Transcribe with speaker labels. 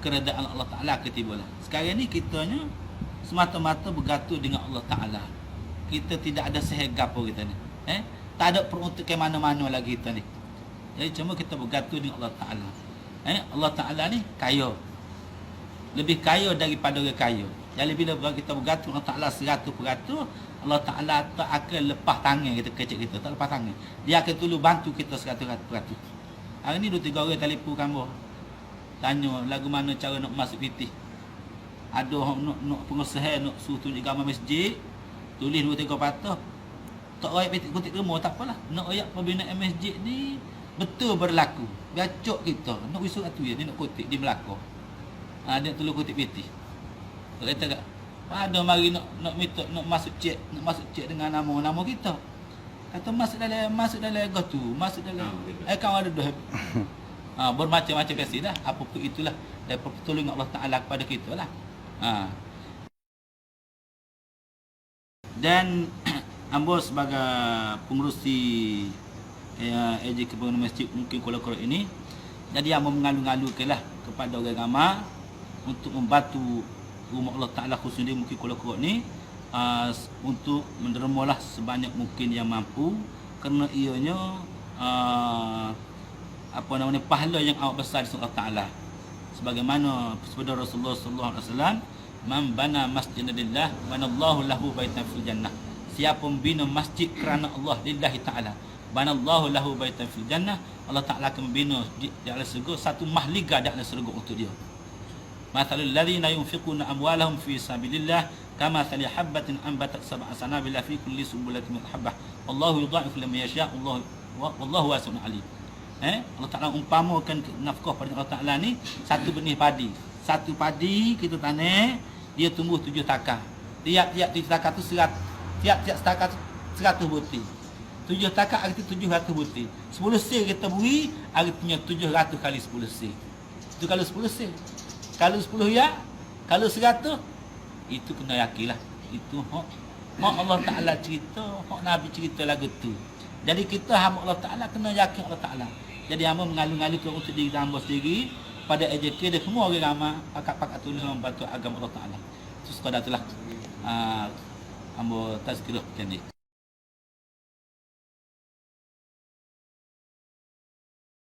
Speaker 1: keredaan Allah Taala ketibalah. Sekarang ni kitanya semata-mata bergantung dengan Allah Taala. Kita tidak ada sehegap pun kita ni. Eh? Tak ada peruntukan mana-mana lagi kita ni. Jadi cuma kita bergantung dengan Allah Taala. Eh? Allah Taala ni kaya. Lebih kaya daripada orang kaya. Jadi bila kita bergantung Allah Taala 100%, Allah Taala tak akan lepas tangan kita kecil kita, tak lepas tangan. Dia akan tolong bantu kita 100%. Hari ni dua tiga orang telefon kamu. Tanya lagu mana cara nak masuk PT. Ada orang nak nak pengusaha nak suruh tunjuk gambar masjid. Tulis dua tiga patah. Tak rakyat PT kuntik rumah tak apalah. Nak rakyat pembinaan masjid ni betul berlaku. Gacok kita. Nak wisu tu ya, dia nak kutip di Melaka. Ha, dia tolong kutip PT. Tak kata tak? Ada mari nak nak minta nak masuk cek, nak masuk cek dengan nama nama kita. Kata masuk dalam masuk dalam ego tu, masuk dalam eh kau ada dah. Ha, bermacam-macam kasih dah. Apa pun itulah daripada pertolongan Allah Taala kepada kita lah. Ha. Dan ambo sebagai pengurusi ya, AJ Kebangunan Masjid mungkin Kuala Kuala ini jadi ambo mengalu-alukanlah kepada orang ramai untuk membantu rumah Allah Ta'ala khususnya mungkin Kuala Kuala ni uh, untuk mendermalah sebanyak mungkin yang mampu kerana ianya uh, apa namanya pahala yang amat besar di Allah Taala. Sebagaimana sabda Rasulullah sallallahu alaihi wasallam man bana masjidan lillah banallahu lahu baitan fil jannah. Siapa membina masjid kerana Allah lillahi taala banallahu lahu baitan fil jannah Allah Taala akan membina di, di alam surga satu mahliga di alam surga untuk dia. Mathalul ladzina yunfiquna amwalahum fi sabilillah kama thali habatin anbatat sab'a sanabila fi kulli sumbulatin habbah wallahu yudha'ifu liman yasha' wallahu wallahu wasi'un alim eh? Allah Taala umpamakan nafkah pada Allah Taala ni satu benih padi. Satu padi kita tanam dia tumbuh tujuh takar tiap-tiap tujuh takar tu serat tiap-tiap takar tu seratus butir. Tujuh takar arti tujuh ratus butir. Sepuluh sel kita beri artinya tujuh ratus kali sepuluh sel itu kalau sepuluh sel kalau sepuluh ya kalau seratus itu kena yakinlah. Itu hak hak Allah Taala cerita hak Nabi cerita lagu tu jadi kita hamba Allah Taala kena yakin Allah Taala. Jadi hamba mengalu-alukan untuk diri hamba sendiri pada AJK dan semua orang ramai pakat-pakat tulis membantu agama Allah Taala. Itu sekadar itulah uh, hamba tazkirah macam ni